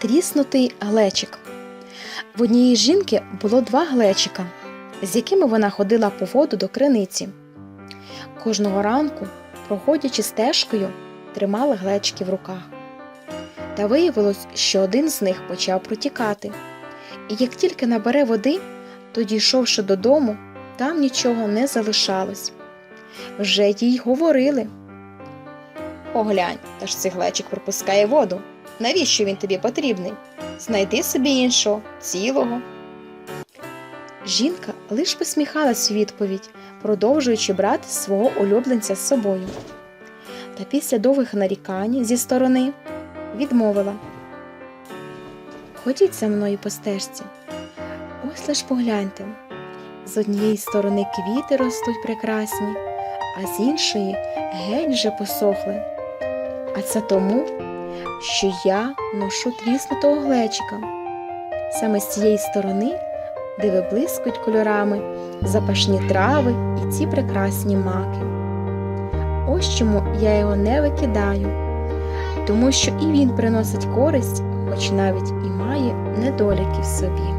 Тріснутий глечик. В однієї жінки було два глечика, з якими вона ходила по воду до криниці. Кожного ранку, проходячи стежкою, тримала глечики в руках. Та виявилось, що один з них почав протікати. І як тільки набере води, то, дійшовши додому, там нічого не залишалось. Вже їй говорили. Поглянь, та ж цей глечик пропускає воду. Навіщо він тобі потрібний? Знайди собі іншого, цілого. Жінка лиш посміхалась у відповідь, продовжуючи брати свого улюбленця з собою. Та після довгих нарікань зі сторони відмовила. Ходіть за мною по стежці. Ось лиш погляньте. З однієї сторони квіти ростуть прекрасні, а з іншої геть вже посохли. А це тому, що я ношу тріснутого глечика. Саме з цієї сторони, де виблискують кольорами запашні трави і ці прекрасні маки. Ось чому я його не викидаю, тому що і він приносить користь, хоч навіть і має недоліки в собі.